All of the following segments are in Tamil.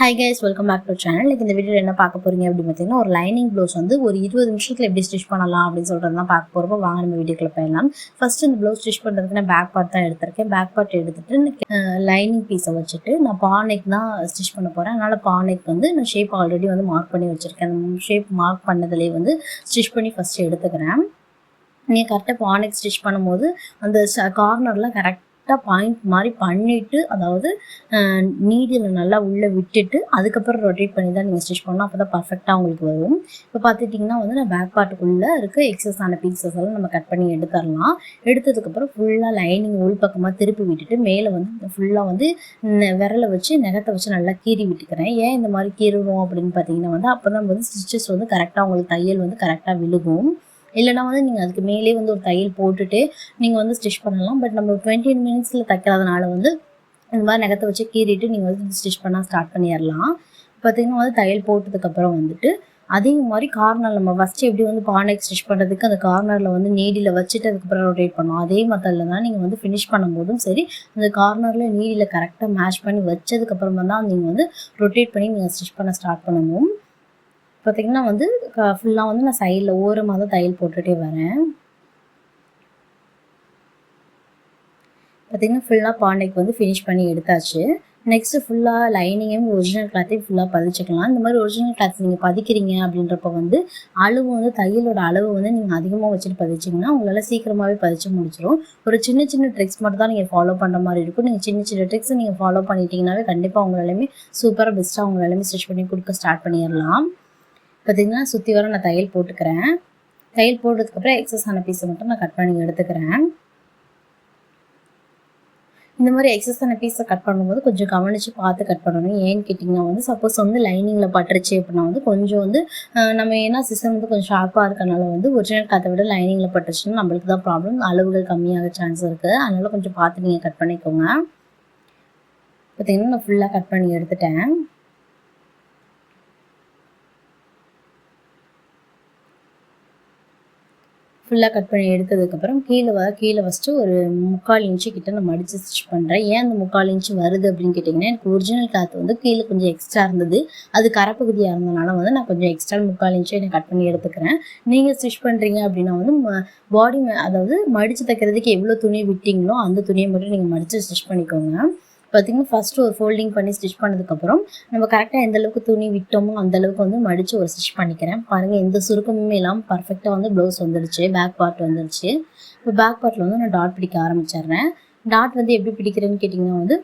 Hi guys welcome back to channel இன்னைக்கு இந்த வீடியோவில் என்ன பார்க்க போறீங்க அப்படின்னு பார்த்தீங்கன்னா ஒரு லைனிங் ப்ளவுஸ் வந்து ஒரு இருபது நிமிஷத்தில் எப்படி ஸ்டிச் பண்ணலாம் அப்படின்னு சொல்கிறது தான் பார்க்க போகிறப்போ வாங்க நம்ம வீடியோக்குள்ள போயிடலாம். ஃபர்ஸ்ட் இந்த ப்ளவுஸ் ஸ்டிச் பண்ணுறதுக்கு நான் பேக் பார்ட் தான் எடுத்திருக்கேன். பேக் பார்ட் எடுத்துட்டு லைனிங் பீஸை வச்சுட்டு நான் பானைக்கு தான் ஸ்டிச் பண்ண போகிறேன் அதனால் பானைக்கு வந்து நான் ஷேப் ஆல்ரெடி வந்து மார்க் பண்ணி வச்சுருக்கேன். அந்த ஷேப் மார்க் பண்ணதுலேயே வந்து ஸ்டிச் பண்ணி ஃபஸ்ட்டு எடுத்துக்கிறேன். நீங்கள் கரெக்டாக பானைக்கு ஸ்டிச் பண்ணும்போது அந்த கார்னர்லாம் கரெக்டாக பாயிண்ட் மாதிரி பண்ணிவிட்டு அதாவது நீடியில் நல்லா உள்ளே விட்டுட்டு அதுக்கப்புறம் ரொட்டேட் பண்ணி தான் நீங்கள் ஸ்டிச் பண்ணணும். அப்போ தான் பர்ஃபெக்டாக உங்களுக்கு வரும். இப்போ பார்த்துட்டிங்கன்னா வந்து நான் பேக் பார்ட்டுக்குள்ளே இருக்க எக்ஸஸ் ஆன பீசஸ் எல்லாம் நம்ம கட் பண்ணி எடுத்துடலாம். எடுத்ததுக்கப்புறம் ஃபுல்லாக லைனிங் உள் பக்கமாக திருப்பி விட்டுட்டு மேலே வந்து ஃபுல்லாக வந்து விரலை வச்சு நெகத்தை வச்சு நல்லா கீறி விட்டுக்கிறேன். ஏன் இந்த மாதிரி கீறுவோம் அப்படின்னு பார்த்தீங்கன்னா வந்து அப்போ தான் வந்து ஸ்டிச்சஸ் வந்து கரெக்டாக உங்களுக்கு தையல் வந்து கரெக்டாக விழுகும். இல்லைனா வந்து நீங்கள் அதுக்கு மேலே வந்து ஒரு தையல் போட்டுட்டு நீங்கள் வந்து ஸ்டிச் பண்ணலாம். பட் நம்ம டுவெண்ட்டி மினிட்ஸில் தைக்கிறதுனால வந்து இந்த மாதிரி நகத்தை வச்சு கீறிட்டு நீங்கள் வந்து ஸ்டிச் பண்ண ஸ்டார்ட் பண்ணிடலாம். பார்த்தீங்கன்னா வந்து தையல் போட்டதுக்கப்புறம் வந்துட்டு அதே மாதிரி கார்னர் நம்ம ஃபஸ்ட்டு எப்படி வந்து பானைக்கு ஸ்டிச் பண்ணுறதுக்கு அந்த கார்னரில் வந்து நீடியில் வச்சுட்டு அதுக்கப்புறம் ரொட்டேட் பண்ணோம் அதே மெத்தடில் தான் நீங்கள் வந்து ஃபினிஷ் பண்ணும்போதும் சரி அந்த கார்னரில் நீடியில் கரெக்டாக மேட்ச் பண்ணி வச்சதுக்கப்புறமா தான் நீங்கள் வந்து ரொட்டேட் பண்ணி நீங்கள் ஸ்டிச் பண்ண ஸ்டார்ட் பண்ணணும். பார்த்தீங்கன்னா வந்து ஃபுல்லாக வந்து நான் சைடில் ஓரமாக தான் தையல் போட்டுகிட்டே வரேன். பார்த்திங்கன்னா ஃபுல்லாக பாண்டைக்கு வந்து ஃபினிஷ் பண்ணி எடுத்தாச்சு. நெக்ஸ்ட்டு ஃபுல்லாக லைனிங்கையும் ஒரிஜினல் கிளாத்தையும் ஃபுல்லாக பதிச்சுக்கலாம். இந்த மாதிரி ஒரிஜினல் கிளாத் நீங்கள் பதிக்கிறீங்க அப்படின்றப்ப வந்து அளவு வந்து தையலோட அளவு வந்து நீங்கள் அதிகமாக வச்சுட்டு பதிச்சிங்கன்னா உங்களால் சீக்கிரமாகவே பதிச்சு முடிச்சிடும் ஒரு சின்ன சின்ன ட்ரிக்ஸ் மட்டும் தான் நீங்கள் ஃபாலோ பண்ணுற மாதிரி இருக்கும். நீங்கள் சின்ன சின்ன ட்ரிக்ஸ் நீங்கள் ஃபாலோ பண்ணிட்டீங்கன்னாவே கண்டிப்பாக உங்களாலுமே சூப்பராக பெஸ்ட்டாக உங்களாலுமே ஸ்டிச் பண்ணி கொடுக்க ஸ்டார்ட் பண்ணிடலாம். பார்த்தீங்கன்னா சுற்றி வர நான் தையல் போட்டுக்கிறேன். தையல் போட்டதுக்கப்புறம் எக்ஸஸ் ஆன பீஸை மட்டும் நான் கட் பண்ணி எடுத்துக்கிறேன். இந்த மாதிரி எக்ஸஸ் ஆன பீஸை கட் பண்ணும்போது கொஞ்சம் கவனித்து பார்த்து கட் பண்ணணும். ஏன்னு கேட்டிங்கன்னா வந்து சப்போஸ் வந்து லைனிங்கில் பட்டுருச்சு அப்படின்னா வந்து கொஞ்சம் வந்து நம்ம ஏன்னா சிஸ்டம் வந்து கொஞ்சம் ஷார்ப்பாக இருக்கனால வந்து ஒரிஜினல் கதை விட லைனிங்கில் பட்டுருச்சுன்னா நம்மளுக்கு தான் ப்ராப்ளம் அளவுகள் கம்மியாக சான்ஸ் இருக்குது அதனால் கொஞ்சம் பார்த்து நீங்கள் கட் பண்ணிக்கோங்க. பார்த்தீங்கன்னா நான் ஃபுல்லாக கட் பண்ணி எடுத்துட்டேன். ஃபுல்லாக கட் பண்ணி எடுத்ததுக்கப்புறம் கீழே வ கீழே ஃபஸ்ட்டு ஒரு முக்கால் இன்ச்சு கிட்ட நான் மடித்து ஸ்டிச் பண்ணுறேன் ஏன் அந்த முக்கால் இன்ச்சு வருது அப்படின்னு கேட்டிங்கன்னா எனக்கு ஒரிஜினல் கிளாத் வந்து கீழே கொஞ்சம் எக்ஸ்ட்ரா இருந்தது. அது கரப்பகுதியாக இருந்தனால வந்து நான் கொஞ்சம் எக்ஸ்ட்ரா முக்கால் இன்ச்சு நான் கட் பண்ணி எடுத்துக்கிறேன். நீங்கள் ஸ்டிச் பண்ணுறீங்க அப்படின்னா வந்து பாடி அதாவது மடித்து தைக்கிறதுக்கு எவ்வளோ துணி விட்டிங்களோ அந்த துணியை மட்டும் நீங்கள் மடித்து ஸ்டிச் பண்ணிக்கோங்க. பார்த்திங்கன்னா ஃபஸ்ட்டு ஒரு ஃபோல்டிங் பண்ணி ஸ்டிச் பண்ணதுக்கப்புறம் நம்ம கரெக்டாக எந்த அளவுக்கு துணி விட்டோமோ அந்த அளவுக்கு வந்து மடித்து ஒரு ஸ்டிச் பண்ணிக்கிறேன். பாருங்கள் எந்த சுருக்கமுமே இல்லாமல் பர்ஃபெக்டாக வந்து ப்ளவுஸ் வந்துடுச்சு பேக் பார்ட் வந்துடுச்சு இப்போ பேக் பார்ட்டில் வந்து நான் டாட் பிடிக்க ஆரம்பிச்சிடுறேன். டாட் வந்து எப்படி பிடிக்கிறேன்னு கேட்டிங்கன்னா வந்து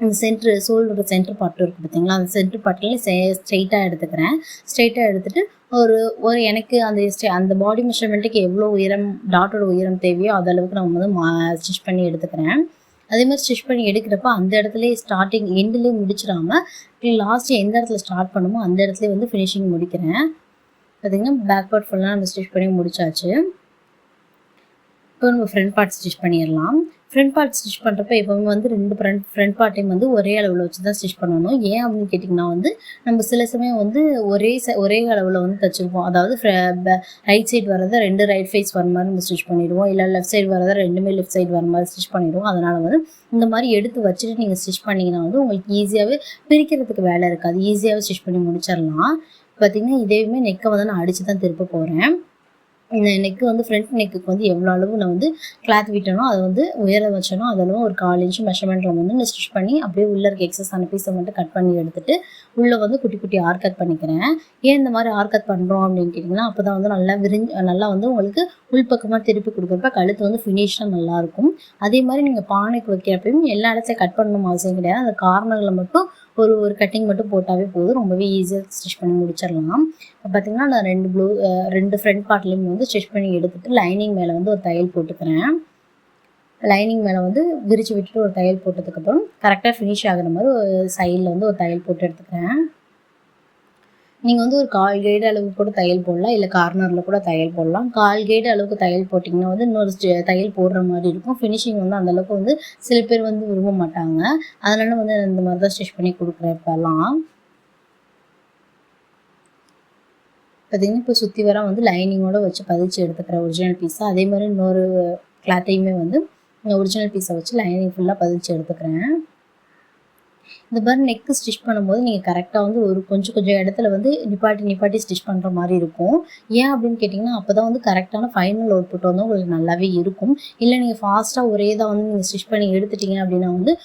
இந்த சென்ட்ரு சோல்டோட சென்டர் பார்ட் இருக்குது பார்த்தீங்களா அந்த சென்டர் சே ஸ்ட்ரெயிட்டாக எடுத்துக்கிறேன். ஸ்ட்ரெயிட்டாக எடுத்துகிட்டு ஒரு ஒரு எனக்கு அந்த ஸ்டே அந்த பாடி மெஷர்மெண்ட்டுக்கு எவ்வளோ உயரம் டாட்டோட உயரம் தேவையோ அது அளவுக்கு நான் வந்து மா ஸ்டிச் பண்ணி எடுத்துக்கிறேன். அதே மாதிரி ஸ்டிச் பண்ணி எடுக்கிறப்ப அந்த இடத்துல ஸ்டார்டிங் எண்ட்லேயே முடிச்சிடாம லாஸ்ட் எந்த இடத்துல ஸ்டார்ட் பண்ணுமோ அந்த இடத்துல வந்து ஃபினிஷிங் முடிக்கிறேன். பார்த்தீங்கன்னா பேக் பார்ட் ஃபுல்லாக நம்ம ஸ்டிச் பண்ணி முடிச்சாச்சு. இப்போ நம்ம ஃப்ரண்ட் பார்ட் ஸ்டிச் பண்ணிடலாம். ஃப்ரண்ட் பார்ட் ஸ்டிச் பண்ணுறப்ப எப்போவுமே வந்து ரெண்டு ஃப்ரண்ட் ஃப்ரண்ட் பார்ட்டையும் வந்து ஒரே அளவில் வச்சு தான் ஸ்டிச் பண்ணணும். ஏன் அப்படின்னு கேட்டிங்கன்னா வந்து நம்ம சில சமயம் வந்து ஒரே ச ஒரே அளவில் வந்து தச்சுருப்போம். அதாவது ரைட் சைடு வரதை ரெண்டு ரைட் ஃபேஸ் வர மாதிரி நம்ம ஸ்டிச் பண்ணிடுவோம். இல்லை லெஃப்ட் சைடு வரதை ரெண்டுமே லெஃப்ட் சைடு வர மாதிரி ஸ்டிச் பண்ணிடுவோம். அதனால் வந்து இந்த மாதிரி எடுத்து வச்சுட்டு நீங்கள் ஸ்டிச் பண்ணிங்கன்னா வந்து உங்களுக்கு ஈஸியாகவே பிரிக்கிறதுக்கு வேலை இருக்காது. ஈஸியாகவே ஸ்டிச் பண்ணி முடிச்சிடலாம். பார்த்தீங்கன்னா இதையுமே நெக்கை வந்து நான் அடித்து தான் திருப்ப போகிறேன் நெக்கு வந்து ஃப்ரண்ட் நெக்குக்கு வந்து எவ்வளோ அளவு நான் வந்து கிளாத் விட்டனோ அதை வந்து உயர வச்சனோ அதெல்லாம் ஒரு கால் இன்ச்சு மெஷர்மெண்ட்டில் வந்து நான் ஸ்டிச் பண்ணி அப்படியே உள்ளே இருக்க எக்ஸஸ் ஆன பீஸை மட்டும் கட் பண்ணி எடுத்துட்டு உள்ளே வந்து குட்டி குட்டி ஆர்கட் பண்ணிக்கிறேன். ஏன் இந்த மாதிரி ஆர்கட் பண்ணுறோம் அப்படின்னு கேட்டிங்கன்னா அப்போ தான் வந்து நல்லா விரிஞ்சு நல்லா வந்து உங்களுக்கு உள்பக்கமாக திருப்பி கொடுக்குறப்ப கழுத்து வந்து ஃபினிஷாக நல்லாயிருக்கும். அதே மாதிரி நீங்கள் பானைக்கு வைக்கிறப்பையும் எல்லா இடத்தையும் கட் பண்ணணும் அவசியம் கிடையாது. அந்த கார்னரில் மட்டும் ஒரு ஒரு கட்டிங் மட்டும் போட்டாவே போதும். ரொம்பவே ஈஸியாக ஸ்டிச் பண்ணி முடிச்சிடலாம். இப்போ பார்த்தீங்கன்னா நான் ரெண்டு ப்ளூ ரெண்டு ஃப்ரண்ட் பார்ட்லேயும் வந்து ஸ்டிச் பண்ணி எடுத்துட்டு லைனிங் மேலே வந்து ஒரு தையல் போட்டுக்கிறேன். லைனிங் மேலே வந்து விரித்து விட்டுட்டு ஒரு தையல் போட்டதுக்கப்புறம் கரெக்டாக ஃபினிஷ் ஆகிற மாதிரி ஒரு சைடில் வந்து ஒரு தையல் போட்டு எடுத்துக்கிறேன். நீங்கள் வந்து ஒரு கால் கைடு அளவுக்கு கூட தையல் போடலாம் இல்லை கார்னரில் கூட தையல் போடலாம். கால் கைடு அளவுக்கு தையல் போட்டிங்கன்னா வந்து இன்னொரு தையல் போடுற மாதிரி இருக்கும். ஃபினிஷிங் வந்து அந்த அளவுக்கு வந்து சில பேர் வந்து விரும்ப மாட்டாங்க. அதனால வந்து நான் இந்த மாதிரி தான் ஸ்டிச் பண்ணி கொடுக்குறேன் இப்போல்லாம். பார்த்தீங்கன்னா இப்போ சுற்றி வர வந்து லைனிங்கோட வச்சு பதிச்சு எடுத்துக்கிறேன் ஒரிஜினல் பீஸாக அதே மாதிரி இன்னொரு கிளாத்தையுமே வந்து ஒரிஜினல் பீஸை வச்சு லைனிங் ஃபுல்லாக பதிச்சு எடுத்துக்கிறேன். இந்த மாதிரி நெக்கு ஸ்டிச் பண்ணும்போது நீங்கள் கரெக்டாக வந்து ஒரு கொஞ்சம் கொஞ்சம் இடத்துல வந்து நிப்பாட்டி நிப்பாட்டி ஸ்டிச் பண்ணுற மாதிரி இருக்கும். ஏன் அப்படின்னு கேட்டிங்கன்னா அப்போ தான் வந்து கரெக்டான ஃபைனல் அவுட்புட் வந்து உங்களுக்கு நல்லாவே இருக்கும். இல்லை நீங்கள் ஃபாஸ்ட்டாக ஒரே தான் வந்து நீங்கள் ஸ்டிச் பண்ணி எடுத்துட்டீங்க அப்படின்னா வந்து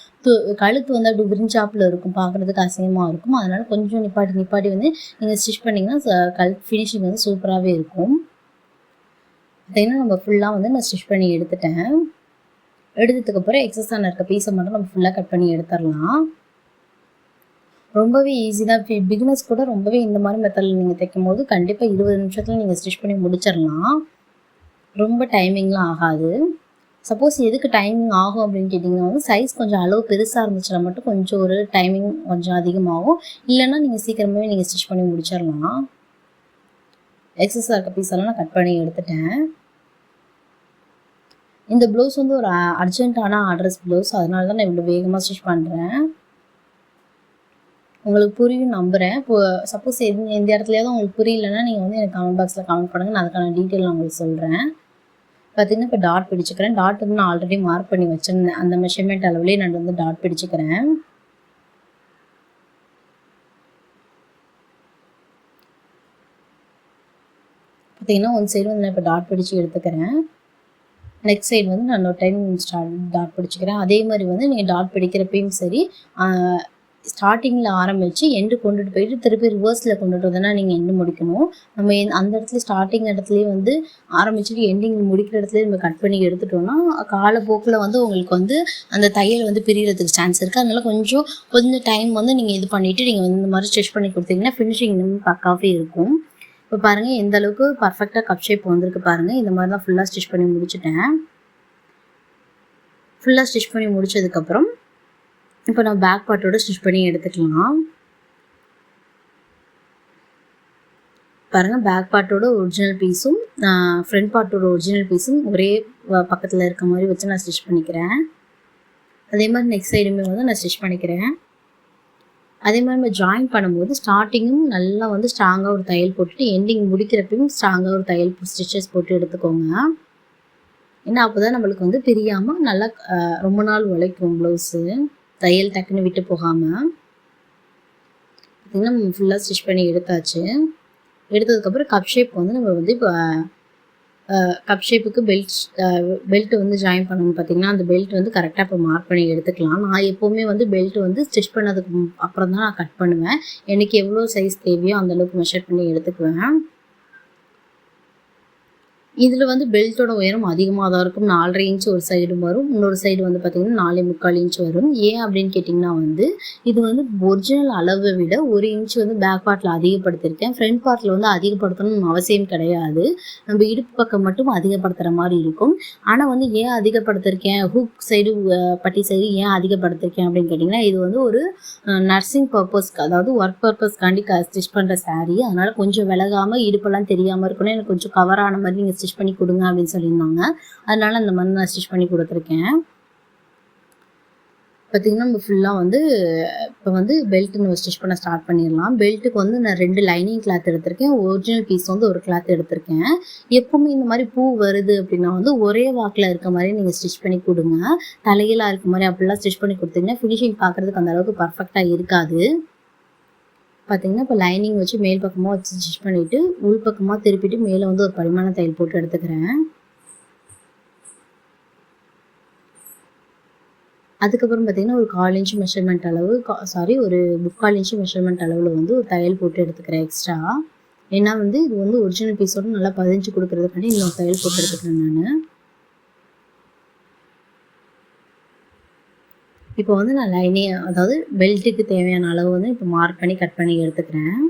கழுத்து வந்து அப்படி விரிஞ்சாப்பில் இருக்கும். பார்க்குறதுக்கு அசிங்கமாக இருக்கும். அதனால் கொஞ்சம் நிப்பாட்டி நிப்பாட்டி வந்து நீங்கள் ஸ்டிச் பண்ணிங்கன்னா ச- கல் ஃபினிஷிங் வந்து சூப்பராகவே இருக்கும். பார்த்தீங்கன்னா நம்ம ஃபுல்லாக வந்து நான் ஸ்டிச் பண்ணி எடுத்துட்டேன். எடுத்ததுக்கப்புறம் ஆன இருக்க பீஸை மட்டும் நம்ம ஃபுல்லாக கட் பண்ணி எடுத்துடலாம். ரொம்பவே ஈஸி தான். பிகினர்ஸ் கூட ரொம்பவே இந்த மாதிரி மெத்தடில் நீங்கள் தைக்கும் போது கண்டிப்பாக இருபது நிமிஷத்தில் நீங்கள் ஸ்டிச் பண்ணி முடிச்சிடலாம். ரொம்ப டைமிங்லாம் ஆகாது. சப்போஸ் எதுக்கு டைமிங் ஆகும் அப்படின்னு கேட்டிங்கன்னா வந்து சைஸ் கொஞ்சம் அளவு பெருசாக இருந்துச்சுன்னா மட்டும் கொஞ்சம் ஒரு டைமிங் கொஞ்சம் அதிகமாகும். இல்லைன்னா நீங்கள் சீக்கிரமாகவே நீங்கள் ஸ்டிச் பண்ணி முடிச்சிடலாம். எக்ஸஸாக இருக்க பீஸ் எல்லாம் நான் கட் பண்ணி எடுத்துட்டேன். இந்த ப்ளவுஸ் வந்து ஒரு அர்ஜென்ட்டான ஆர்டர்ஸ் ப்ளவுஸ் அதனால தான் நான் இவ்வளோ வேகமாக ஸ்டிச் பண்ணுறேன் உங்களுக்கு புரியும் நம்புகிறேன் இப்போ சப்போஸ் எந்த எந்த இடத்துலையாவது உங்களுக்கு புரியலன்னா நீங்கள் வந்து எனக்கு கமெண்ட் பாக்ஸில் கமெண்ட் பண்ணுங்கள் நான் அதுக்கான டீட்டெயில் நான் உங்களுக்கு சொல்கிறேன் பார்த்தீங்கன்னா இப்போ டாட் பிடிச்சிக்கிறேன். டாட் வந்து நான் ஆல்ரெடி மார்க் பண்ணி வச்சுருந்தேன். அந்த மெஷர்மெண்ட் அளவுலேயே நான் வந்து டாட் பிடிச்சிக்கிறேன். பார்த்தீங்கன்னா ஒன் சைடு வந்து நான் இப்போ டாட் பிடிச்சி எடுத்துக்கிறேன். நெக்ஸ்ட் சைடு வந்து நான் ஒரு டைம் ஸ்டார்ட் டாட் பிடிச்சிக்கிறேன். அதே மாதிரி வந்து நீங்கள் டாட் பிடிக்கிறப்பையும் சரி ஸ்டார்டிங்கில் ஆரம்பித்து எண்டு கொண்டுட்டு போயிட்டு திருப்பி ரிவர்ஸில் கொண்டுட்டு வந்தோன்னா நீங்கள் எண்டு முடிக்கணும். நம்ம அந்த இடத்துல ஸ்டார்டிங் இடத்துலயே வந்து ஆரம்பிச்சுட்டு எண்டிங் முடிக்கிற இடத்துல நம்ம கட் பண்ணி எடுத்துட்டோம்னா காலப்போக்கில் வந்து உங்களுக்கு வந்து அந்த தையல் வந்து பிரியறதுக்கு சான்ஸ் இருக்குது அதனால கொஞ்சம் கொஞ்சம் டைம் வந்து நீங்கள் இது பண்ணிவிட்டு நீங்கள் வந்து இந்த மாதிரி ஸ்டிச் பண்ணி கொடுத்தீங்கன்னா ஃபினிஷிங் இன்னும் பக்காவே இருக்கும். இப்போ பாருங்கள் எந்த அளவுக்கு பர்ஃபெக்டாக கப் ஷேப் வந்திருக்கு பாருங்கள் இந்த மாதிரி தான் ஃபுல்லாக ஸ்டிச் பண்ணி முடிச்சுட்டேன். ஃபுல்லாக ஸ்டிச் பண்ணி முடிச்சதுக்கப்புறம் இப்போ நான் பேக் பார்ட்டோட ஸ்டிச் பண்ணி எடுத்துக்கலாம். பாருங்கள் பேக் பார்ட்டோட ஒரிஜினல் பீஸும் ஃப்ரண்ட் பார்ட்டோட ஒரிஜினல் பீஸும் ஒரே பக்கத்தில் இருக்க மாதிரி வச்சு நான் ஸ்டிச் பண்ணிக்கிறேன். அதே மாதிரி நெக்ஸ்ட் சைடுமே வந்து நான் ஸ்டிச் பண்ணிக்கிறேன். அதே மாதிரி நம்ம ஜாயின் பண்ணும்போது ஸ்டார்டிங்கும் நல்லா வந்து ஸ்ட்ராங்காக ஒரு தையல் போட்டுட்டு எண்டிங் முடிக்கிறப்பையும் ஸ்ட்ராங்காக ஒரு தையல் ஸ்டிச்சஸ் போட்டு எடுத்துக்கோங்க. ஏன்னா அப்போ தான் நம்மளுக்கு வந்து பிரியாமல் நல்லா ரொம்ப நாள் உழைக்கும் ப்ளவுஸு தையல் டக்குன்னு விட்டு போகாமல் பார்த்திங்கன்னா நம்ம ஃபுல்லாக ஸ்டிச் பண்ணி எடுத்தாச்சு. எடுத்ததுக்கப்புறம் கப் ஷேப் வந்து நம்ம வந்து இப்போ கப் ஷேப்புக்கு பெல்ட் பெல்ட் வந்து ஜாயின் பண்ணணும் பார்த்தீங்கன்னா அந்த பெல்ட் வந்து கரெக்டாக இப்போ மார்க் பண்ணி எடுத்துக்கலாம். நான் எப்போவுமே வந்து பெல்ட் வந்து ஸ்டிச் பண்ணதுக்கு அப்புறம் தான் நான் கட் பண்ணுவேன். எனக்கு எவ்வளோ சைஸ் தேவையோ அந்தளவுக்கு மெஷர் பண்ணி எடுத்துக்குவேன். இதில் வந்து பெல்ட்டோட உயரம் அதிகமாக தான் இருக்கும். நாலரை இன்ச் ஒரு சைடு வரும். இன்னொரு சைடு வந்து பார்த்திங்கன்னா நாலே முக்கால் இன்ச் வரும். ஏன் அப்படின்னு கேட்டிங்கன்னா வந்து இது வந்து ஒரிஜினல் அளவை விட ஒரு இன்ச் வந்து பேக் பார்ட்டில் அதிகப்படுத்தியிருக்கேன் ஃப்ரண்ட் பார்ட்டில் வந்து அதிகப்படுத்தணும்னு அவசியம் கிடையாது. நம்ம இடுப்பு பக்கம் மட்டும் அதிகப்படுத்துகிற மாதிரி இருக்கும். ஆனால் வந்து ஏன் அதிகப்படுத்திருக்கேன்? ஹூக் சைடு பட்டி சைடு ஏன் அதிகப்படுத்திருக்கேன் அப்படின்னு கேட்டிங்கன்னா இது வந்து ஒரு நர்சிங் பர்பஸ்க்கு அதாவது ஒர்க் பர்பஸ்க்காண்டி க ஸ்டிச் பண்ணுற சாரீ அதனால் கொஞ்சம் விலகாமல் இடுப்பெல்லாம் தெரியாமல் இருக்கணும். எனக்கு கொஞ்சம் கவர் ஆன மாதிரி நீங்கள் ஸ்டிச் பண்ணி கொடுங்க அப்படின்னு சொல்லியிருந்தாங்க. அதனால் அந்த மாதிரி நான் ஸ்டிச் பண்ணி கொடுத்துருக்கேன். பார்த்திங்கன்னா நம்ம ஃபுல்லாக வந்து இப்போ வந்து பெல்ட் நம்ம ஸ்டிச் பண்ண ஸ்டார்ட் பண்ணிடலாம். பெல்ட்டுக்கு வந்து நான் ரெண்டு லைனிங் கிளாத் எடுத்திருக்கேன். ஒரிஜினல் பீஸ் வந்து ஒரு கிளாத் எடுத்திருக்கேன். எப்பவுமே இந்த மாதிரி பூ வருது அப்படின்னா வந்து ஒரே வாக்கில் இருக்க மாதிரி நீங்கள் ஸ்டிச் பண்ணி கொடுங்க. தலைகளாக இருக்க மாதிரி அப்படிலாம் ஸ்டிச் பண்ணி கொடுத்தீங்கன்னா ஃபினிஷிங் பார்க்குறதுக்கு அந்த அளவுக்கு பர்ஃபெக்டாக இருக்காது. பார்த்தீங்கன்னா இப்போ லைனிங் வச்சு மேல் பக்கமாக வச்சு ஸ்டிச் பண்ணிவிட்டு உள் பக்கமாக திருப்பிட்டு மேலே வந்து ஒரு பரிமாண தையல் போட்டு எடுத்துக்கிறேன். அதுக்கப்புறம் பார்த்தீங்கன்னா ஒரு கால் இன்ச்சு மெஷர்மெண்ட் அளவு சாரி ஒரு முக்கால் இன்ச்சு மெஷர்மெண்ட் அளவில் வந்து ஒரு தையல் போட்டு எடுத்துக்கிறேன் எக்ஸ்ட்ரா ஏன்னா வந்து இது வந்து ஒரிஜினல் பீஸோட நல்லா பதிஞ்சு கொடுக்குறதுக்காண்டி இன்னொரு தையல் போட்டு எடுத்துக்கிறேன் நான். இப்போ வந்து நான் லைனே அதாவது பெல்ட்டுக்கு தேவையான அளவு வந்து இப்போ மார்க் பண்ணி கட் பண்ணி எடுத்துக்கிறேன்.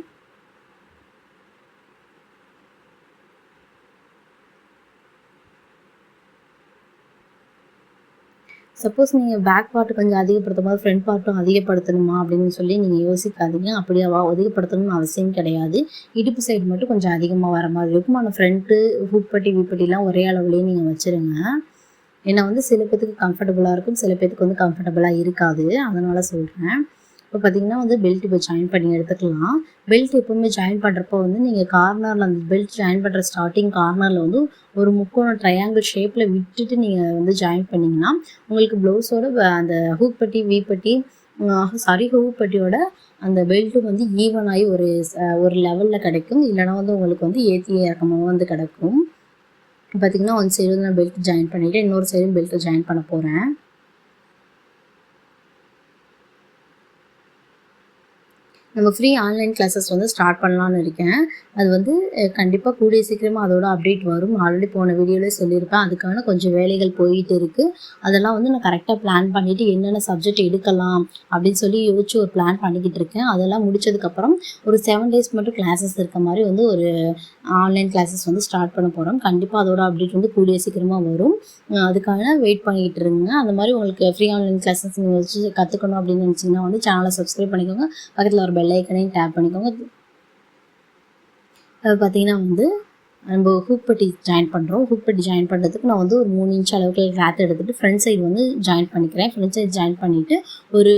சப்போஸ் நீங்கள் பேக் பார்ட் கொஞ்சம் அதிகப்படுத்தும் போது ஃப்ரண்ட் பார்ட்டும் அதிகப்படுத்தணுமா அப்படின்னு சொல்லி நீங்கள் யோசிக்காதீங்க. அப்படியே அதிகப்படுத்தணும்னு அவசியம் கிடையாது. இடுப்பு சைடு மட்டும் கொஞ்சம் அதிகமாக வர மாதிரி இருக்கும். ஆனால் ஃப்ரண்ட்டு ஹூப்பட்டி வீப்பட்டிலாம் ஒரே அளவுலேயே நீங்கள் வச்சுருங்க. ஏன்னா வந்து சில பேத்துக்கு கம்ஃபர்டபுளாக இருக்கும் சில பேத்துக்கு வந்து கம்ஃபர்டபுளாக இருக்காது. அதனால் சொல்கிறேன் இப்போ பார்த்தீங்கன்னா வந்து பெல்ட் இப்போ ஜாயின் பண்ணி எடுத்துக்கலாம். பெல்ட் எப்போவுமே ஜாயின் பண்ணுறப்போ வந்து நீங்கள் கார்னரில் அந்த பெல்ட் ஜாயின் பண்ணுற ஸ்டார்டிங் கார்னரில் வந்து ஒரு முக்கோண ட்ரையாங்கிள் ஷேப்பில் விட்டுட்டு நீங்கள் வந்து ஜாயின் பண்ணிங்கன்னா உங்களுக்கு ப்ளவுஸோட அந்த ஹூக் பட்டி வீ பட்டி சாரி ஹூப்பட்டியோட அந்த பெல்ட்டும் வந்து ஈவனாகி ஒரு ஒரு லெவலில் கிடைக்கும். இல்லைனா வந்து உங்களுக்கு வந்து ஏற்றி இறக்கமாக வந்து கிடைக்கும். பார்த்திங்கன்னா ஒன் சைடு வந்து நான் பெல்ட் ஜாயின் பண்ணிவிட்டு இன்னொரு சைடும் பெல்ட் ஜாயின் பண்ண போகிறேன் நம்ம ஃப்ரீ ஆன்லைன் கிளாஸஸ் வந்து ஸ்டார்ட் பண்ணலான்னு இருக்கேன். அது வந்து கண்டிப்பாக கூடிய சீக்கிரமாக அதோட அப்டேட் வரும். ஆல்ரெடி போன வீடியோலேயே சொல்லியிருப்பேன். அதுக்கான கொஞ்சம் வேலைகள் போயிட்டு இருக்குது அதெல்லாம் வந்து நான் கரெக்டாக பிளான் பண்ணிவிட்டு என்னென்ன சப்ஜெக்ட் எடுக்கலாம் அப்படின்னு சொல்லி யோசிச்சு ஒரு பிளான் பண்ணிக்கிட்டு இருக்கேன். அதெல்லாம் முடிச்சதுக்கப்புறம் ஒரு செவன் டேஸ் மட்டும் கிளாஸஸ் இருக்க மாதிரி வந்து ஒரு ஆன்லைன் கிளாஸஸ் வந்து ஸ்டார்ட் பண்ண போகிறோம் கண்டிப்பாக அதோட அப்டேட் வந்து கூடிய சீக்கிரமாக வரும். அதுக்காக வெயிட் பண்ணிக்கிட்டு இருங்க. அந்த மாதிரி உங்களுக்கு ஃப்ரீ ஆன்லைன் கிளாஸஸ் நீங்கள் வச்சு கற்றுக்கணும் அப்படின்னு நினச்சிங்கன்னா வந்து சேனலை சப்ஸ்கிரைப் பண்ணிக்கோங்க. பக்கத்தில் ஒரு பெல்லைக்கனையும் டேப் பண்ணிக்கோங்க. அது பார்த்தீங்கன்னா வந்து நம்ம ஹூப்பட்டி ஜாயின் பண்ணுறோம் ஹூப்பட்டி ஜாயின் பண்ணுறதுக்கு நான் வந்து ஒரு மூணு இன்ச் அளவுக்கு கிளாத் எடுத்துகிட்டு ஃப்ரண்ட் சைடு வந்து ஜாயின் பண்ணிக்கிறேன். ஃப்ரண்ட் சைடு ஜாயின் பண்ணிவிட்டு ஒரு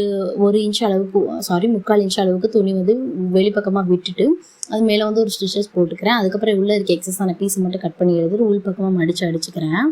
ஒரு இன்ச் அளவுக்கு சாரி முக்கால் இன்ச் அளவுக்கு துணி வந்து வெளிப்பக்கமாக விட்டுட்டு அது மேலே வந்து ஒரு ஸ்டிச்சஸ் போட்டுக்கிறேன். அதுக்கப்புறம் உள்ளே இருக்க எக்ஸஸான பீஸ் மட்டும் கட் பண்ணி எடுத்துட்டு உள் பக்கமாக மடித்து அடிச்சுக்கிறேன்.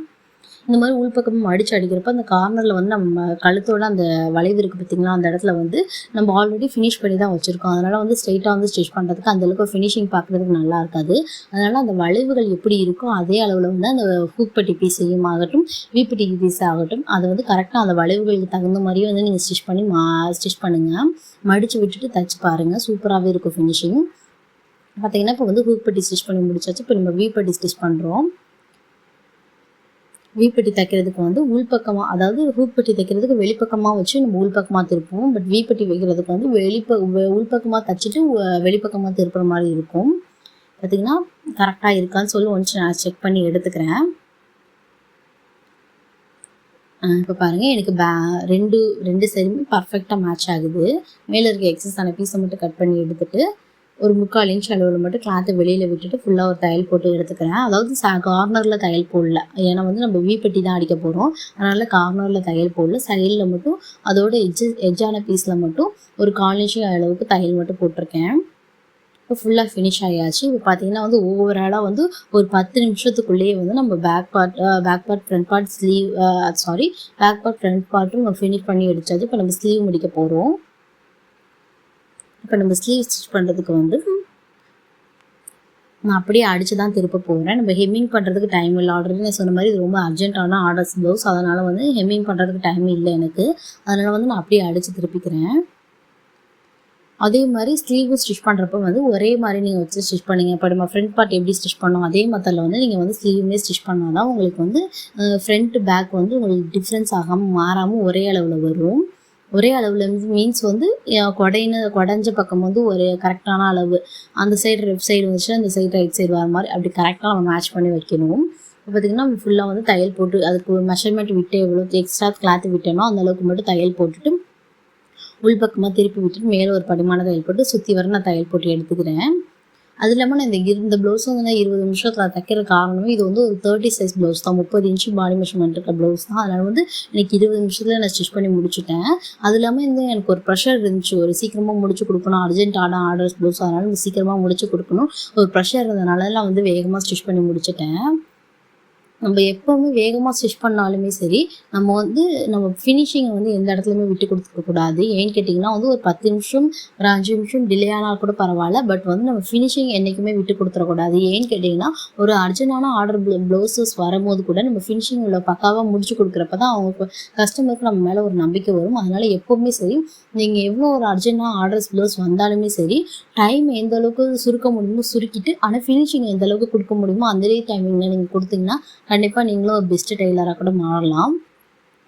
இந்த மாதிரி உள்பக்கமாக மடித்து அடிக்கிறப்ப அந்த கார்னரில் வந்து நம்ம கழுத்தோட அந்த வளைவு இருக்குது பார்த்தீங்களா அந்த இடத்துல வந்து நம்ம ஆல்ரெடி ஃபினிஷ் பண்ணி தான் வச்சுருக்கோம். அதனால் வந்து ஸ்ட்ரெயிட்டாக வந்து ஸ்டிச் பண்ணுறதுக்கு அந்தளவுக்கு ஃபினிஷிங் பார்க்குறதுக்கு நல்லா இருக்காது. அதனால் அந்த வளைவுகள் எப்படி இருக்கோ அதே அளவில் வந்து அந்த ஹூக்பட்டி பீஸையும் ஆகட்டும் வீப்பட்டி பீஸ் ஆகட்டும் அதை வந்து கரெக்டாக அந்த வளைவுகளுக்கு தகுந்த மாதிரியே வந்து நீங்கள் ஸ்டிச் பண்ணி மா ஸ்டிச் பண்ணுங்கள் மடித்து விட்டுட்டு தச்சு பாருங்கள் சூப்பராகவே இருக்கும் ஃபினிஷிங் பார்த்தீங்கன்னா இப்போ வந்து ஹூக்பட்டி ஸ்டிச் பண்ணி முடிச்சாச்சு. இப்போ நம்ம வீப்பட்டி ஸ்டிச் பண்ணுறோம் வீப்பெட்டி தைக்கிறதுக்கு வந்து உள்பக்கமாக அதாவது ஹூப்பெட்டி தைக்கிறதுக்கு வெளிப்பக்கமாக வச்சு நம்ம உள்பக்கமாக திருப்புவோம். பட் வீப்பெட்டி வைக்கிறதுக்கு வந்து வெளிப்ப உள்பக்கமாக தைச்சிட்டு வெளிப்பக்கமாக திருப்புற மாதிரி இருக்கும். பார்த்தீங்கன்னா கரெக்டாக இருக்கான்னு சொல்லி ஒன்று நான் செக் பண்ணி எடுத்துக்கிறேன். இப்போ பாருங்கள் எனக்கு பே ரெண்டு ரெண்டு சைடுமே பர்ஃபெக்டாக மேட்ச் ஆகுது. மேலே இருக்க எக்ஸஸான பீஸை மட்டும் கட் பண்ணி எடுத்துகிட்டு ஒரு முக்கால் இன்ச் அளவில் மட்டும் கிளாத்தை வெளியில் விட்டுட்டு ஃபுல்லாக ஒரு தையல் போட்டு எடுத்துக்கிறேன். அதாவது ச கார்னரில் தையல் போடல. ஏன்னா வந்து நம்ம வீப்பட்டி தான் அடிக்க போகிறோம் அதனால் கார்னரில் தையல் போடல. சைடில் மட்டும் அதோட எட்ஜ் எஜ்ஜான பீஸில் மட்டும் ஒரு கால் இன்ச் அளவுக்கு தையல் மட்டும் போட்டிருக்கேன். இப்போ ஃபுல்லாக ஃபினிஷ் ஆகியாச்சு இப்போ பார்த்தீங்கன்னா வந்து ஓவராலாக வந்து ஒரு பத்து நிமிஷத்துக்குள்ளேயே வந்து நம்ம back part back part front part sleeve sorry back part front பார்ட்டும் நம்ம ஃபினிஷ் பண்ணி எடுத்தாச்சு. இப்போ நம்ம ஸ்லீவ் முடிக்க போகிறோம் இப்போ நம்ம ஸ்லீவ் ஸ்டிச் பண்ணுறதுக்கு வந்து நான் அப்படியே அடித்து தான் திருப்ப போகிறேன் நம்ம ஹெம்மிங் பண்ணுறதுக்கு டைம் இல்லை. ஆல்ரெடி நான் சொன்ன மாதிரி இது ரொம்ப அர்ஜென்ட்டான ஆர்டர்ஸ் ப்ளவுஸ் அதனால் வந்து ஹெம்மிங் பண்ணுறதுக்கு டைம் இல்லை எனக்கு. அதனால் வந்து நான் அப்படியே அடித்து திருப்பிக்கிறேன். அதே மாதிரி ஸ்லீவ் ஸ்டிச் பண்ணுறப்ப வந்து ஒரே மாதிரி நீங்கள் வச்சு ஸ்டிச் பண்ணீங்க. இப்போ நம்ம ஃப்ரண்ட் பார்ட் எப்படி ஸ்டிச் பண்ணோம்? அதே மெத்தடில் வந்து நீங்கள் வந்து ஸ்லீவ்மே ஸ்டிச் பண்ணால் தான் உங்களுக்கு வந்து ஃப்ரண்ட் பேக் வந்து உங்களுக்கு டிஃப்ரென்ஸ் ஆகாமல் மாறாமல் ஒரே அளவில் வரும். ஒரே அளவில் மீன்ஸ் வந்து அஹ், கொடைன்னு கொடைஞ்ச பக்கம் வந்து ஒரு கரெக்டான அளவு. அந்த சைடு லெஃப்ட் சைடு வந்துச்சுன்னா அந்த சைடு ரைட் சைடு வர மாதிரி அப்படி கரெக்டாக நம்ம மேட்ச் பண்ணி வைக்கணும். இப்போ பார்த்திங்கன்னா ஃபுல்லாக வந்து தையல் போட்டு அதுக்கு மெஷர்மெண்ட் விட்டு எவ்வளோ எக்ஸ்ட்ரா கிளாத் விட்டேனோ அந்த அளவுக்கு மட்டும் தையல் போட்டுட்டு உள்பக்கமாக திருப்பி விட்டுட்டு மேலே ஒரு படிமான தையல் போட்டு சுற்றி வர நான் தையல் போட்டு எடுத்துக்கிறேன். அது இல்லாமல் நான் இந்த இந்த ப்ளவுஸ் வந்து நான் இருபது நிமிஷத்தில் தைக்கிற காரணமே இது வந்து ஒரு தேர்ட்டி சைஸ் ப்ளவுஸ் தான். முப்பது இன்ச்சு பாடி மெஷர்மெண்ட் இருக்க ப்ளவுஸ் தான். அதனால் வந்து எனக்கு இருபது நிமிஷத்தில் நான் ஸ்டிச் பண்ணி முடிச்சுட்டேன். அது இல்லாமல் வந்து எனக்கு ஒரு ப்ரெஷர் இருந்துச்சு. ஒரு சீக்கிரமாக முடிச்சு கொடுக்கணும். அர்ஜென்ட் ஆடா ஆர்டர்ஸ் ப்ளவுஸ் அதனால் சீக்கிரமாக முடிச்சு கொடுக்கணும். ஒரு ப்ரெஷர் இருந்ததுனால நான் வந்து வேகமாக ஸ்டிச் பண்ணி முடிச்சிட்டேன். நம்ம எப்போவுமே வேகமாக ஸ்டிச் பண்ணாலுமே சரி நம்ம வந்து நம்ம ஃபினிஷிங்கை வந்து எந்த இடத்துலையுமே விட்டு கொடுத்துக்கூடாது ஏன்னு கேட்டிங்கன்னா வந்து ஒரு பத்து நிமிஷம் ஒரு அஞ்சு நிமிஷம் டிலே ஆனால் கூட பரவாயில்ல. பட் வந்து நம்ம ஃபினிஷிங் என்றைக்குமே விட்டு கொடுத்துடக்கூடாது ஏன்னு கேட்டிங்கன்னா ஒரு அர்ஜென்டான ஆர்டர் ப்ளவுசஸ் வரும்போது கூட நம்ம ஃபினிஷிங் உள்ள பக்காவாக முடிச்சு கொடுக்குறப்ப தான் அவங்க கஸ்டமருக்கு நம்ம மேலே ஒரு நம்பிக்கை வரும். அதனால் எப்போவுமே சரி நீங்கள் எவ்வளோ ஒரு அர்ஜென்டாக ஆர்டர்ஸ் ப்ளவுஸ் வந்தாலுமே சரி டைம் எந்த அளவுக்கு சுருக்க முடியுமோ சுருக்கிட்டு ஆனால் ஃபினிஷிங் எந்த அளவுக்கு கொடுக்க முடியுமோ அந்த டைமிங்கில் நீங்கள் கொடுத்தீங்கன்னா கண்டிப்பாக நீங்களும் ஒரு பெஸ்ட்டு டெய்லராக கூட மாறலாம்.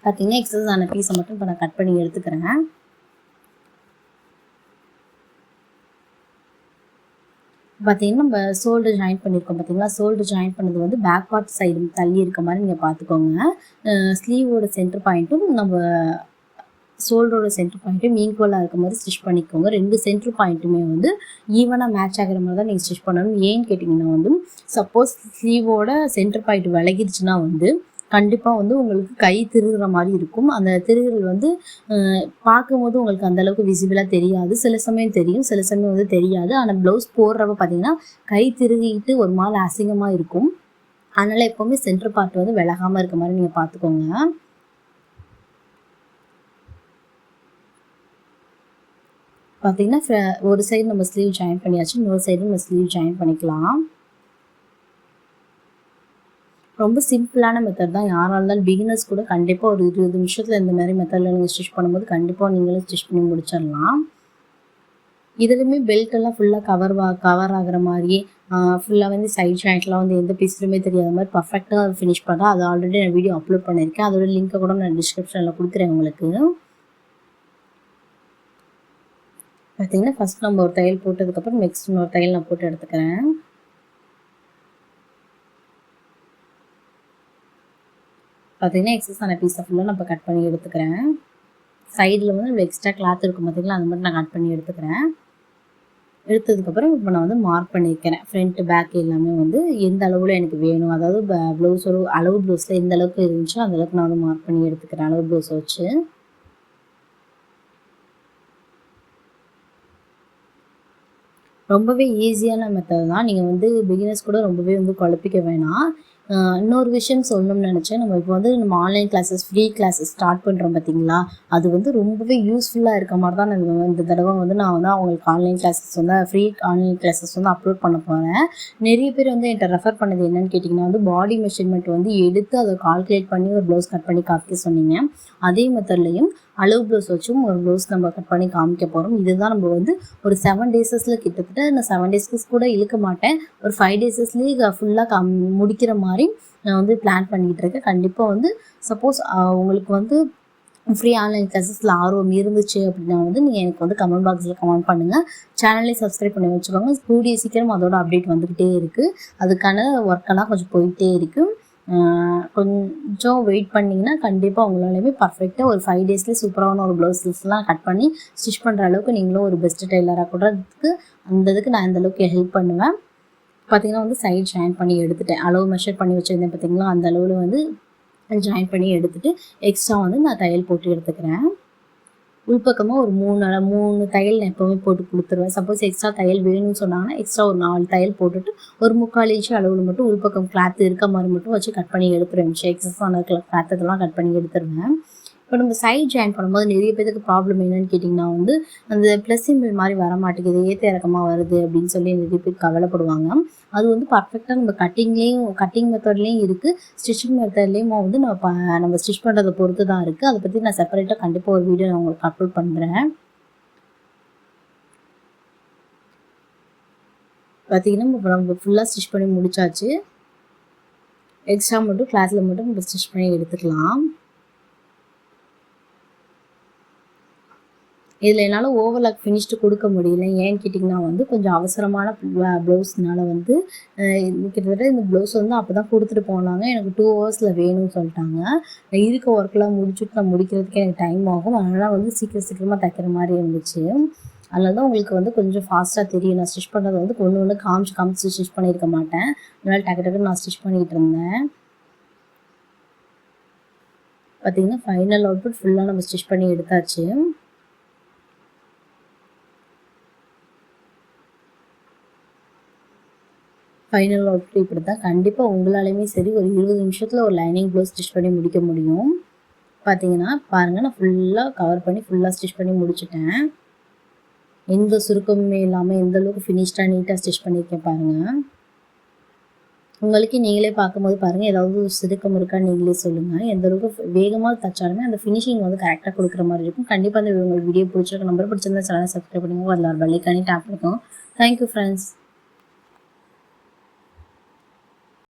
பார்த்தீங்கன்னா எக்ஸஸ் ஆன பீஸை மட்டும் இப்போ நான் கட் பண்ணி எடுத்துக்கிறேன். பார்த்தீங்கன்னா நம்ம சோல்டு ஜாயின் பண்ணியிருக்கோம் பார்த்தீங்களா சோல்டு ஜாயின் பண்ணது வந்து பேக் பார்ட் சைடு தள்ளி இருக்க மாதிரி நீங்கள் பார்த்துக்கோங்க ஸ்லீவோட சென்டர் பாயிண்ட்டும் நம்ம ஷோல்டரோட சென்டர் பாயிண்ட்டும் ஈக்குவலாக இருக்க மாதிரி ஸ்டிச் பண்ணிக்கோங்க. ரெண்டு சென்டர் பாயிண்ட்டுமே வந்து ஈவனாக மேட்ச் ஆகிற மாதிரி தான் நீங்கள் ஸ்டிச் பண்ணணும். ஏன்னு கேட்டிங்கன்னா வந்து சப்போஸ் ஸ்லீவோட சென்டர் பாயிண்ட் விலகிடுச்சுன்னா வந்து கண்டிப்பாக வந்து உங்களுக்கு கை திருகிற மாதிரி இருக்கும். அந்த திருகுகள் வந்து பார்க்கும்போது உங்களுக்கு அந்த அளவுக்கு விசிபிளாக தெரியாது. சில சமயம் தெரியும் சில சமயம் வந்து தெரியாது. ஆனால் ப்ளவுஸ் போடுறப்ப பார்த்தீங்கன்னா கை திருகிட்டு ஒரு மாதிரி அசிங்கமாக இருக்கும். அதனால் எப்போவுமே சென்டர் பார்ட் வந்து விலகாமல் இருக்க மாதிரி நீங்கள் பார்த்துக்கோங்க பார்த்தீங்கன்னா ஒரு சைடு நம்ம ஸ்லீவ் ஜாயின் பண்ணியாச்சு இன்னொரு சைடு நம்ம ஸ்லீவ் ஜாயின் பண்ணிக்கலாம். ரொம்ப சிம்பிளான மெத்தட் தான். யாராக இருந்தாலும் பிகினர்ஸ் கூட கண்டிப்பாக ஒரு இருபது நிமிஷத்தில் இந்த மாதிரி மெத்தடில் நீங்கள் ஸ்டிச் பண்ணும்போது கண்டிப்பாக நீங்களும் ஸ்டிச் பண்ணி முடிச்சிடலாம். இதுலையுமே பெல்ட் எல்லாம் ஃபுல்லாக கவர் வா கவர் ஆகுற மாதிரி ஃபுல்லாக வந்து சைட் ஜாயிண்ட்லாம் வந்து எந்த பீஸ்லையுமே தெரியாத மாதிரி பர்ஃபெக்டாக ஃபினிஷ் பண்ணுறேன் அது ஆல்ரெடி நான் வீடியோ அப்லோட் பண்ணியிருக்கேன். அதோட லிங்க்கை கூட நான் டிஸ்கிரிப்ஷனில் கொடுக்குறேன் உங்களுக்கு. பார்த்தீங்கன்னா ஃபஸ்ட் நம்ம ஒரு தையல் போட்டதுக்கப்புறம் நெக்ஸ்ட் இன்னொரு தையல் நான் போட்டு எடுத்துக்கிறேன். பார்த்தீங்கன்னா எக்ஸஸ் ஆன பீஸை ஃபுல்லாக நம்ம கட் பண்ணி எடுத்துக்கிறேன். சைடில் வந்து நம்ம எக்ஸ்ட்ரா கிளாத் இருக்கும் பார்த்தீங்களா அது மட்டும் நான் கட் பண்ணி எடுத்துக்கிறேன். எடுத்ததுக்கப்புறம் இப்போ நான் வந்து மார்க் பண்ணியிருக்கிறேன் ஃப்ரண்ட் பேக் எல்லாமே வந்து எந்த அளவில் எனக்கு வேணும்? அதாவது ப்ளவுஸோட அளவு ப்ளவுஸில் எந்த அளவுக்கு இருந்துச்சோ அந்தளவுக்கு நான் வந்து மார்க் பண்ணி எடுத்துக்கிறேன். அளவு ப்ளவுஸை வச்சு. ரொம்பவே ஈஸியான மெத்தட் தான். நீங்கள் வந்து பிகினர்ஸ் கூட ரொம்பவே வந்து குழப்பிக்க வேணாம். இன்னொரு விஷயம் சொல்லணும்னு நினச்சேன். நம்ம இப்போ வந்து நம்ம online classes free classes start பண்ணுறோம் பார்த்தீங்களா அது வந்து ரொம்பவே யூஸ்ஃபுல்லாக இருக்க மாதிரி தான் நான் இந்த- தடவை வந்து நான் வந்து அவங்களுக்கு ஆன்லைன் கிளாஸஸ் வந்து ஃப்ரீ ஆன்லைன் கிளாஸஸ் வந்து அப்லோட் பண்ண போகிறேன் நிறைய பேர் வந்து என்கிட்ட ரெஃபர் பண்ணது என்னன்னு கேட்டிங்கன்னா வந்து பாடி மெஷர்மெண்ட் வந்து எடுத்து அதை கால்குலேட் பண்ணி ஒரு ப்ளவுஸ் கட் பண்ணி காப்பிக்க சொன்னீங்க. அதே மெத்தட்லையும் அளவு ப்ளவுஸ் வச்சும் ஒரு ப்ளவுஸ் நம்ம கட் பண்ணி காமிக்க போகிறோம் இதுதான் நம்ம வந்து ஒரு செவன் டேஸஸில் கிட்டத்தட்ட நான் செவன் டேஸ்க்கு கூட இழுக்க மாட்டேன். ஒரு ஃபைவ் டேஸஸ்லேயே ஃபுல்லாக கம் முடிக்கிற மாதிரி நான் வந்து பிளான் பண்ணிகிட்டு இருக்கேன். கண்டிப்பாக வந்து சப்போஸ் உங்களுக்கு வந்து ஃப்ரீ ஆன்லைன் கிளாஸஸில் ஆர்வம் இருந்துச்சு அப்படின்னா வந்து நீங்கள் எனக்கு வந்து கமெண்ட் பாக்ஸில் கமெண்ட் பண்ணுங்கள் சேனலே சப்ஸ்கிரைப் பண்ணி வச்சுக்கோங்க. கூடிய சீக்கிரம் அதோட அப்டேட் வந்துக்கிட்டே இருக்குது அதுக்கான ஒர்க்கெல்லாம் கொஞ்சம் போயிட்டே இருக்குது கொஞ்சம் வெயிட் பண்ணிங்கன்னா கண்டிப்பாக உங்களாலேயுமே பர்ஃபெக்டாக ஒரு ஃபைவ் டேஸ்லேயே சூப்பரான ஒரு ப்ளவுஸஸ்லாம் கட் பண்ணி ஸ்டிச் பண்ணுற அளவுக்கு நீங்களும் ஒரு பெஸ்ட் டெய்லராக கூடதுக்கு அந்த இதுக்கு நான் இந்த அளவுக்கு ஹெல்ப் பண்ணுவேன். பார்த்தீங்கன்னா வந்து சைட் ஜாயின் பண்ணி எடுத்துட்டேன். அளவு மெஷர் பண்ணி வச்சுருந்தேன் பார்த்தீங்களா அந்த அளவில் வந்து ஜாயின் பண்ணி எடுத்துட்டு எக்ஸ்ட்ரா வந்து நான் தையல் போட்டு எடுத்துக்கிறேன். உள்பக்கமாக ஒரு மூணு மூணு தையல் நான் எப்போவுமே போட்டு கொடுத்துருவேன். சப்போஸ் எக்ஸ்ட்ரா தையல் வேணும்னு சொன்னாங்கன்னா எக்ஸ்ட்ரா ஒரு நாலு தையல் போட்டுட்டு ஒரு முக்கால் இன்ச்சு அளவில் மட்டும் உள்பக்கம் கிளாத் இருக்க மாதிரி மட்டும் வச்சு கட் பண்ணி எடுத்துருவேன். எக்ஸஸ் ஆன கிளாத் இதெல்லாம் கட் பண்ணி எடுத்துருவேன். இப்போ நம்ம சைட் ஜாயின் பண்ணும்போது நிறைய பேருக்கு ப்ராப்ளம் என்னன்னு கேட்டிங்கன்னா வந்து அந்த ப்ளஸ் சிம்பிள் மாதிரி வர மாட்டேங்குது ஏற்ற இறக்கமாக வருது அப்படின்னு சொல்லி நிறைய பேர் கவலைப்படுவாங்க. அது வந்து பர்ஃபெக்டாக நம்ம கட்டிங்லேயும் கட்டிங் மெத்தட்லேயும் இருக்குது ஸ்டிச்சிங் மெத்தட்லேயும் வந்து நம்ம ப- நம்ம ஸ்டிச் பண்ணுறதை பொறுத்து தான் இருக்குது அதை பற்றி நான் செப்பரேட்டாக கண்டிப்பாக ஒரு வீடியோ நான் உங்களுக்கு அப்லோட் பண்ணுறேன் பார்த்தீங்கன்னா இப்போ நம்ம ஃபுல்லாக ஸ்டிச் பண்ணி முடிச்சாச்சு. எக்ஸ்ட்ரா மட்டும் கிளாஸில் மட்டும் நம்ம ஸ்டிச் பண்ணி எடுத்துக்கலாம். இதில் என்னால் ஓவர்லாக் ஃபினிஷ்டு கொடுக்க முடியல. ஏன்னு கேட்டிங்கன்னா வந்து கொஞ்சம் அவசரமான ப்ளவுஸ்னால் வந்து கிட்டத்தட்ட இந்த ப்ளவுஸ் வந்து அப்போ தான் கொடுத்துட்டு போனாங்க. எனக்கு டூ ஹவர்ஸில் வேணும்னு சொல்லிட்டாங்க. நான் இருக்க ஒர்க்கெலாம் முடிச்சுட்டு நான் முடிக்கிறதுக்கு எனக்கு டைம் ஆகும். அதனால் வந்து சீக்கிரம் சீக்கிரமாக தைக்கிற மாதிரி இருந்துச்சு. அதனால தான் உங்களுக்கு வந்து கொஞ்சம் ஃபாஸ்ட்டாக தெரியும். நான் ஸ்டிச் பண்ணுறது வந்து ஒன்று ஒன்று காமிச்சு காமிச்சு ஸ்டிச் பண்ணியிருக்க மாட்டேன். அதனால் டக்கு டக்கு நான் ஸ்டிச் பண்ணிகிட்டு இருந்தேன். பார்த்தீங்கன்னா ஃபைனல் அவுட்புட் ஃபுல்லாக நம்ம ஸ்டிச் பண்ணி எடுத்தாச்சு. ஃபைனல் அவுட்புட் இப்படி தான் கண்டிப்பாக உங்களாலையுமே சரி ஒரு இருபது நிமிஷத்தில் ஒரு லைனிங் ப்ளவுஸ் ஸ்டிச் பண்ணி முடிக்க முடியும். பார்த்தீங்கன்னா பாருங்கள் நான் ஃபுல்லாக கவர் பண்ணி ஃபுல்லாக ஸ்டிச் பண்ணி முடிச்சிட்டேன். எந்த சுருக்கமுமே இல்லாமல் எந்த அளவுக்கு ஃபினிஷ்டாக நீட்டாக ஸ்டிச் பண்ணியிருக்கேன் பாருங்கள் உங்களுக்கு நீங்களே பார்க்கும்போது பாருங்கள் ஏதாவது ஒரு சுருக்கம் இருக்கா நீங்களே சொல்லுங்கள் எந்த அளவுக்கு வேகமாக தைச்சாலுமே அந்த ஃபினிஷிங் வந்து கரெக்டாக கொடுக்குற மாதிரி இருக்கும். கண்டிப்பாக அந்த உங்களுக்கு வீடியோ பிடிச்சிருக்க நம்பர் பிடிச்சிருந்தா சேனல் சப்ஸ்கிரைப் பண்ணுங்க அதில் ஒரு பெல்லைக்கானே டேப் இருக்கும் தேங்க்யூ ஃப்ரெண்ட்ஸ்